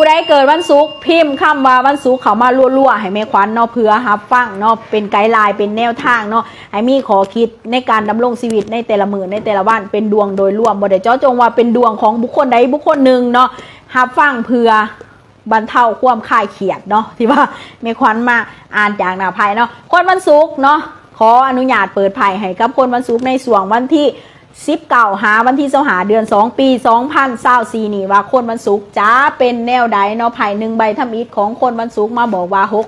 ผู้ใดเกิดวันศุกร์พิมพ์คำว่าวันศุกร์เขามาลั่วๆให้แม่ขวัญเนาะเพื่อรับฟังเนาะเป็นไกด์ไลน์เป็นแนวทางเนาะให้มีขอคิดในการดำรงชีวิตในแต่ละมือในแต่ละวันเป็นดวงโดยรวมบ่ได้เจาะจงว่าเป็นดวงของบุคคลใดบุคคลหนึ่งเนาะรับฟังเพื่อบรรเทาความคลายเครียดเนาะที่ว่าแม่ขวัญมาอ่านจากหน้าไพ่เนาะคนวันศุกร์เนาะขออนุญาตเปิดไพ่ให้กับคนวันศุกร์ในส่วงวันที่ สิบเก่าหาวันที่เสาหาเดือน 2 ปี2 0 0 4นี่ว่าคนวันศุกร์จ้าเป็นแนวใดเนาะไผ่หนึ่งใบทำอิฐของคนวันศุกร์มาบอกว่าหก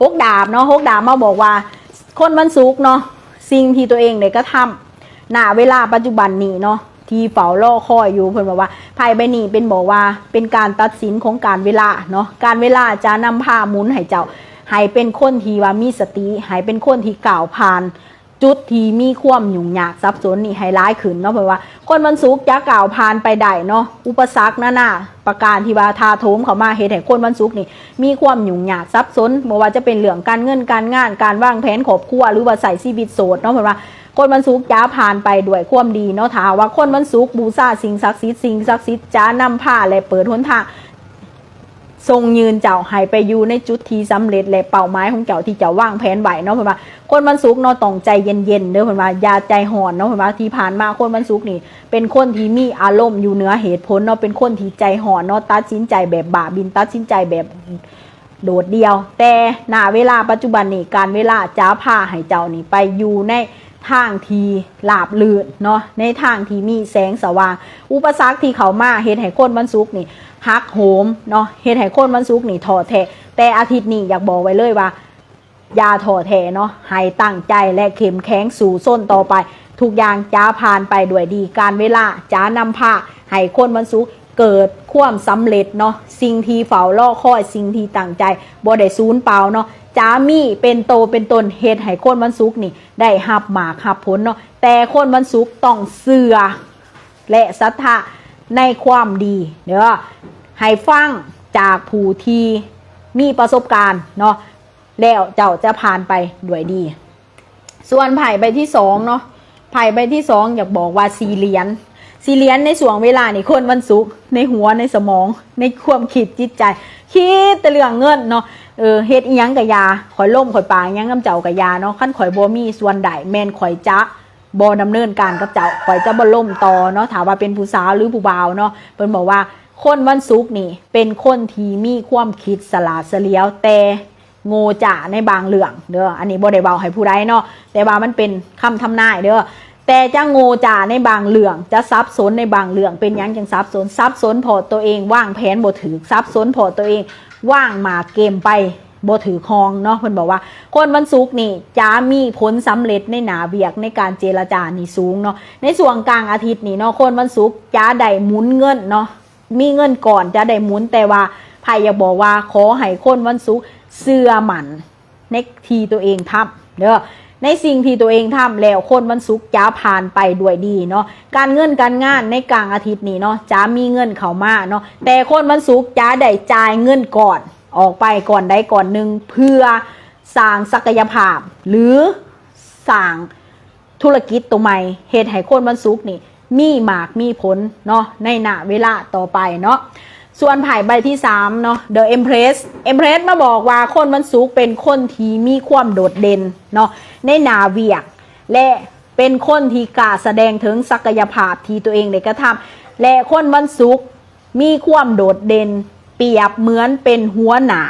หกดาบเนาะหกดาบมาบอกว่า คนวันศุกร์เนาะสิ่งที่ตัวเองได้ก็ทำหน้าเวลาปัจจุบันนี้เนาะที่เฝ้ารอคอยอยู่เพิ่นบอกว่าไพ่ใบนี้เป็นบอกว่าเป็นการตัดสินของการเวลาเนาะการเวลาจะนำพาหมุนให้เจ้าให้เป็นคนที่ว่ามีสติให้เป็นคนที่กล่าวผ่าน จุดที่มีความยุ่งยากซับซ้อนนี่ให้ร้ายขึ้นเนาะเพราะว่า คนวันศุกร์จะกล่าวผ่านไปได้เนาะอุปสรรคนานาประการที่ว่าทาโถมเข้ามาเหตุให้คนวันศุกร์นี่ มีความยุ่งยากซับซ้อนบ่ว่าจะเป็นเรื่องการเงินการงานการวางแผนครอบครัวหรือว่าใส่ชีวิตโสดเนาะเพราะว่าคนวันศุกร์จะผ่านไปด้วยความดีเนาะถ้าว่าคนวันศุกร์บูชาสิ่งศักดิ์สิทธิ์สิ่งศักดิ์สิทธิ์จะนำพาและเปิดหนทาง ทรงยืนเจ้าให้ไปอยู่ในจุดที่สำเร็จและเป้าหมายของเจ้าที่เจ้าวางแผนไว้เนาะเพิ่นว่าคนวันศุกเนาะต้องใจเย็นๆเด้อเพิ่นว่าอย่าใจห่อนเนาะเพิ่นว่าที่ผ่านมาคนวันศุกนี่ เป็นคนที่มีอารมณ์อยู่เหนือเหตุผลเนาะเป็นคนที่ใจห่อนเนาะตัดสินใจแบบบาบินตัดสินใจแบบโดดเดียว แต่ณเวลาปัจจุบันนี่การเวลาจ้าพาให้เจ้านี่ไปอยู่ในทางที่ลาบลื่นเนาะในทางที่มีแสงสว่าง อุปสรรคที่เขามาเฮ็ดให้คนวันศุกนี่ ฮักโหมเนาะเฮ็ดให้คนวันศุกร์นี่ท้อแท้แต่อาทิตย์นี้อยากบอกไว้เลยว่าอย่าท้อแท้เนาะให้ตั้งใจและเข้มแข็งสู่ส้นต่อไป ทุกอย่างจ้าผ่านไปด้วยดีการเวลาจ้านำพาให้คนวันศุกร์เกิดความสำเร็จเนาะสิ่งที่เฝ้ารอคอยสิ่งที่ตั้งใจบ่ได้สูญเปล่าเนาะจ้ามีเป็นโตเป็นตนเฮ็ดให้คนวันศุกร์นี่ได้หับหมากหับผลเนาะแต่คนวันศุกร์ต้องเสือและศรัทธา ในความดีเด้อให้ฟังจากผู้ที่มีประสบการณ์เนาะแล้วเจ้าจะผ่านไปด้วยดี ส่วนไผ่ใบที่สองเนาะไผ่ใบที่สองอยากบอกว่าสีเหรียญสีเหรียญในส่วงเวลานี่คนวันศุกร์ในหัวในสมอง ในความคิดจิตใจ คิดแต่เรื่องเงินเนาะเออเฮ็ดอียังกับยาข่อยล่มข่อยปางยังน้ำเจ้ากับยาเนาะขั้นข่อยบ่มีส่วนใดแมนข่อยจะ บ่ดำเนินการกับเจ้าข่อยจะบ่ล่มต่อเนาะถามว่าเป็นผู้สาวหรือผู้บ่าวเนาะเพิ่นบอกว่าคนวันศุกร์นี่ เป็นคนที่มีความคิดสลาดเสลียวแต่โง่จ่าในบางเรื่องเด้ออันนี้บ่ได้เบาให้ผู้ใดเนาะแต่ว่ามันเป็นคำทำนายเด้อแต่จะโง่จ่าในบางเรื่องจะซับซ้อนในบางเรื่องเป็นยังจังซับซ้อนซับซ้อนพอตัวเองว่างแผนบ่ถือซับซ้อนพอตัวเองว่างมาเกมไป บ่ถือคองเนาะเพิ่นบอกว่า คนวันศุกร์นี่จะมีผลสำเร็จในหนาเบียกในการเจรจานี่สูงเนาะในส่วนกลางอาทิตย์นี่เนาะคนวันศุกร์จะได้หมุนเงินเนาะมีเงินก่อนจะได้หมุนแต่ว่าไพ่อยาบอกว่าขอให้คนวันศุกร์เสื่อมันในทีตัวเองทำเด้อในสิ่งที่ตัวเองทำแล้วคนวันศุกร์จะผ่านไปด้วยดีเนาะการเงินการงานในกลางอาทิตย์นี้เนาะจะมีเงินเข้ามาเนาะแต่คนวันศุกร์จะได้จ่ายเงินก่อน ออกไปก่อนใดก่อนหนึ่งเพื่อสร้างศักยภาพ หรือสร้างธุรกิจตัวใหม่เหตุให้คนวันศุกร์นี่ มีหมากมีผลเนาะในหน้าเวลาต่อไปเนาะส่วนไผ่ใบที่3เนาะ The Empress Empress มาบอกว่าคนวันศุกร์เป็นคนที่มีความโดดเด่นเนาะในหนาเวียก และเป็นคนที่กล้าแสดงถึงศักยภาพที่ตัวเองได้กระทำและคนวันศุกร์มีความโดดเด่น เปรียบเหมือนเป็นหัวหน้า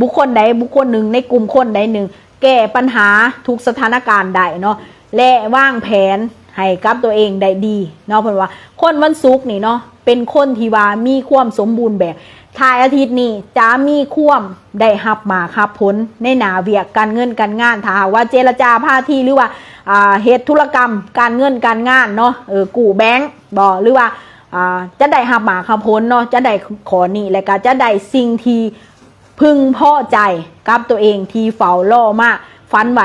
บุคคลใดบุคคลหนึ่งในกลุ่มคนใดหนึ่ง แก้ปัญหาทุกสถานการณ์ใดเนาะและวางแผนให้กับตัวเองได้ดีเนาะเพราะว่า คนวันศุกร์นี่เนาะเป็นคนที่ว่ามีความสมบูรณ์แบบทายอาทิตย์นี้จะมีความได้หับมาครับผลในหนาเวียกการเงินการงานถ้าว่าเจรจาพาที่หรือว่าอ่าเหตุธุรกรรมการเงินการงานเนาะเออกู่แบงก์บอหรือว่า อ่าจะได้หับมาครับผลเนาะจะได้ขอนี่และก็จะได้สิ่งที่พึงพอใจกับตัวเองที่เฝ้าล่อมาฟันไหว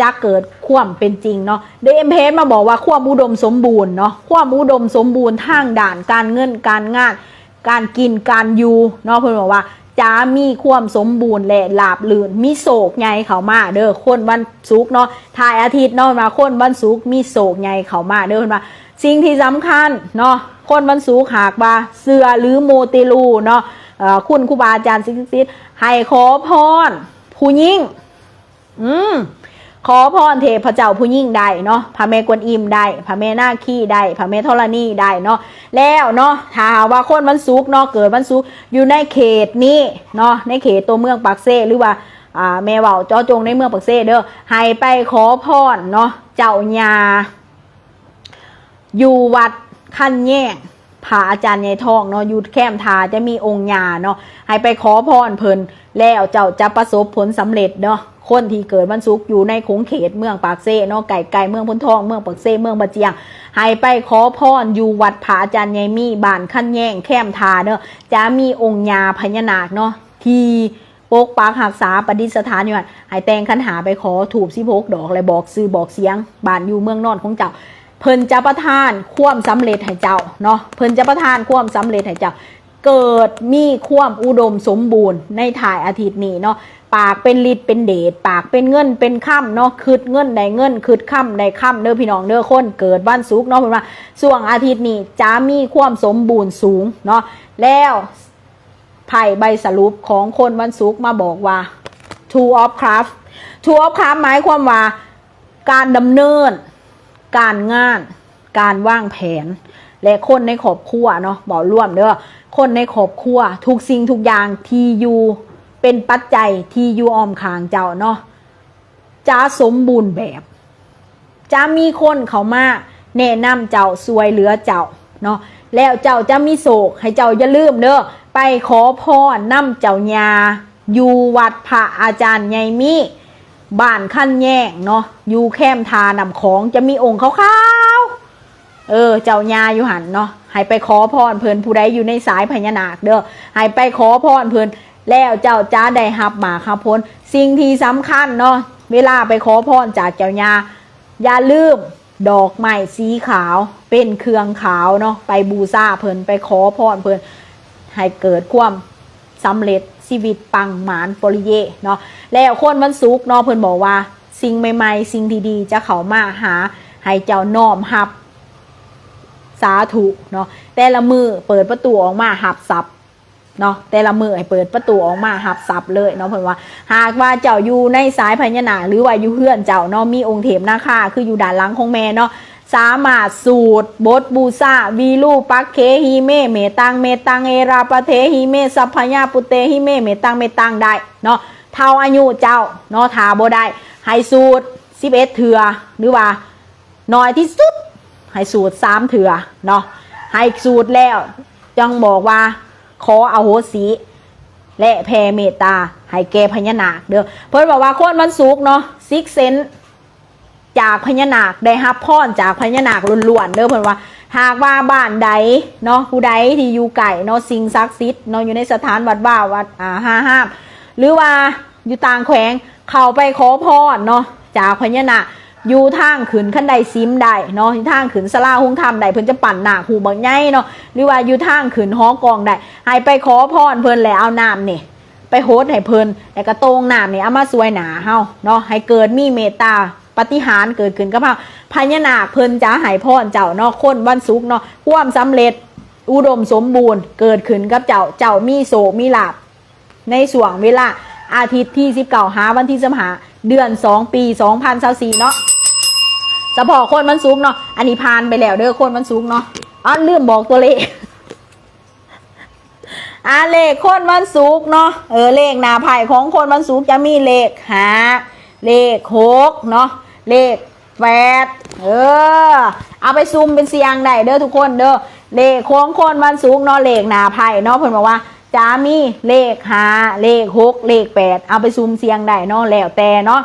จะเกิดความเป็นจริงเนาะเดมเพสมาบอกว่าความอุดมสมบูรณ์เนาะความอุดมสมบูรณ์ทางด่านการเงินการงาน การกินการอยู่เนาะเพื่อนบอกว่าจะมีความสมบูรณ์และหลาบลื่นมีโศกใหญ่เขามา เด้อคนวันศุกร์เนาะทายอาทิตย์เนาะมาคนวันศุกร์มีโศกใหญ่เขามาเด้อเพื่อนว่า สิ่งที่สำคัญเนาะคนวันศุกร์หากว่าเสือหรือโมเตลูเนาะคุณครูบาอาจารย์สิ่งศักดิ์สิทธิ์ให้ขอพรผู้ยิ่งอืมขอพรเทพเจ้าผู้ยิ่งได้เนาะพระแม่กวนอิมได้พระแม่นาคีได้พระแม่ธรณีได้เนาะแล้วเนาะถ้าว่าคนวันศุกร์เนาะเกิดวันศุกร์อยู่ในเขตนี้เนาะในเขตตัวเมืองปากเซหรือว่าอ่าแม่เว้าเจอจงในเมืองปากเซเด้อให้ไปขอพรเนาะเจ้ายา อยู่วัดคันแย่งพระอาจารย์ใหญ่ทองเนาะยู่แคมทาจะมีองค์ยาเนาะให้ไปขอพรเพิ่นแล้วเจ้าจะประสบผลสำเร็จเนาะคนที่เกิดวันศุกร์อยู่ในคงเขตเมืองปากเซ่เนาะไก่ไก่เมืองพุนทองเมืองปากเซ่เมืองบะเจียง ให้ไปขอพรอยู่วัดพระอาจารย์ใหญ่มีบ้านคันแย่งแคมทาเนาะจะมีองค์ยาพญานาคเนาะที่ปกปักหักษาประดิษฐานอยู่หั่นให้แตงคันหาไปขอถูบสิพกดอกและบอกซื้อบอกเสียงบ้านอยู่เมืองนอนของเจ้า เพิ่นจะประทานความสำเร็จให้เจ้าเนาะเพิ่นจะประทานความสำเร็จให้เจ้า เกิดมีความอุดมสมบูรณ์ในถ่ายอาทิตย์นี้เนาะปากเป็นฤทธิ์เป็นเดชปากเป็นเงินเป็นค่ำเนาะคืดเงินได้เงินคืดค่ำได้ค่ำเด้อพี่น้องเด้อคนเกิดวันศุกร์เนาะเพิ่นว่าช่วงอาทิตย์นี้จะมีความสมบูรณ์สูงเนาะแล้วไพ่ใบสรุปของคนวันศุกร์มาบอกว่า two of cups two of cups หมายความว่าการดำเนิน การงาน การวางแผน และคนในครอบครัวเนาะบอกร่วมเด้อคนในครอบครัวทุกสิ่งทุกอย่างที่อยู่เป็นปัจจัยที่อยู่อ้อมคางเจ้าเนาะจะสมบูรณ์แบบจะมีคนเขามาแนะนำเจ้าสวยเหลือเจ้าเนาะแล้วเจ้าจะมีโศกให้เจ้าอย่าลืมเด้อไปขอพรนำเจ้ายาอยู่วัดพระอาจารย์ใหญ่มี บ้านขั้นแย่งเนาะอยู่แคมทานำของจะมีองค์ขาวๆเออ เจ้ายาอยู่หันเนาะให้ไปขอพรเพลินผู้ใดอยู่ในสายพญานาคเด้อให้ไปขอพรเพลินแล้วเจ้าจ้าได้หับหมาครับพ้นสิ่งที่สำคัญเนาะเวลาไปขอพรจากเจ้ายาอย่าลืมดอกไม้สีขาวเป็นเครื่องขาวเนาะไปบูชาเพลินไปขอพรเพลินให้เกิดความสำเร็จ ชีวิตปังหมานปริเยเนาะแล้วคนวันศุกร์เนาะเพิ่นบอกว่า สิ่งใหม่ ๆ สิ่งดีๆ จะเข้ามาหาให้เจ้าน้อมรับ สาธุเนาะแต่ละมือเปิดประตูออกมาหับสับเนาะแต่ละมือให้เปิดประตูออกมาหับสับเลยเนาะเพิ่นว่า หากว่าเจ้าอยู่ในสายพญานาคหรือว่าอยู่เพื่อนเจ้าเนาะมีองค์เทพนาคาคืออยู่ด้านหลังของแม่เนาะ สามารถสูตร บทบูซาวีลูปักเคฮิเมเมตังเมตังเอราปะเทฮิเมสัพพญาปุเตฮิเมเมตังเมตังได้เนาะเท่าอายุเจ้าเนาะทาบ่ได้ให้สูตร11เถื่อหรือว่าน้อยที่สุดให้สูตรสามเถื่อเนาะให้สูตรแล้วจังบอกว่า ขออโหสิและแผ่เมตตาให้แก่พญานาคเด้อเพิ่นบอกว่าคนมันสุกเนาะซิกเซน จากพญานาคได้รับพรจากพญานาคล้วนๆเด้อเพิ่นว่า หากว่าบ้านใดเนาะผู้ใดที่อยู่ไก่เนาะสิ่งศักดิ์สิทธิ์เนาะอยู่ในสถานวัดว่าวัดอ่าห้าห้ามหรือว่าอยู่ต่างแขวงเข้าไปขอพรเนาะจากพญานาคอยู่ทางขืนขั้นใดซิมได้เนาะที่ทางขืนสลาหุ้งคำใดเพิ่นจะปั่นหนักหูบักใหญ่เนาะหรือว่าอยู่ทางขืนหอกองได้ให้ไปขอพรเพิ่นแล้วเอาน้ำนี่ไปโฮสให้เพิ่นแล้วก็โตงน้ำนี่เอามาสวยหนาเฮาเนาะให้เกิดมีเมตตา ปฏิหารเกิดขึ้นกับเฮาพญานาคเพิ่นจะให้พรเจ้าเนาะคนวันศุกเนาะความสำเร็จอุดมสมบูรณ์เกิดขึ้นกับเจ้าเจ้ามีโศมีลาภในส่วงเวลาอาทิตย์ที่19หาวันที่สิบหาเดือน2ปี2024เนาะสะพอคนมันสูงเนาะอันนี้ผ่านไปแล้วเด้อคนมันสูงเนาะอ๋อลืมบอกตัวเลขอ่าเลขคนวันศุกเนาะเออเลขหนาไผ่ของคนวันศุกจะมีเลขหาเลขหกเนาะ เลขแปดเออ เอาไปซูมเป็นเสียงได้เด้อทุกคนเด้อเลขโค้งคนมันสูงเนาะเลขหนาไพ่เนาะเพิ่นบอกว่าจะมีเลขหาเลขหกเลขแปดเอาไปซูมเสียงได้เนาะแล้วแต่เนาะ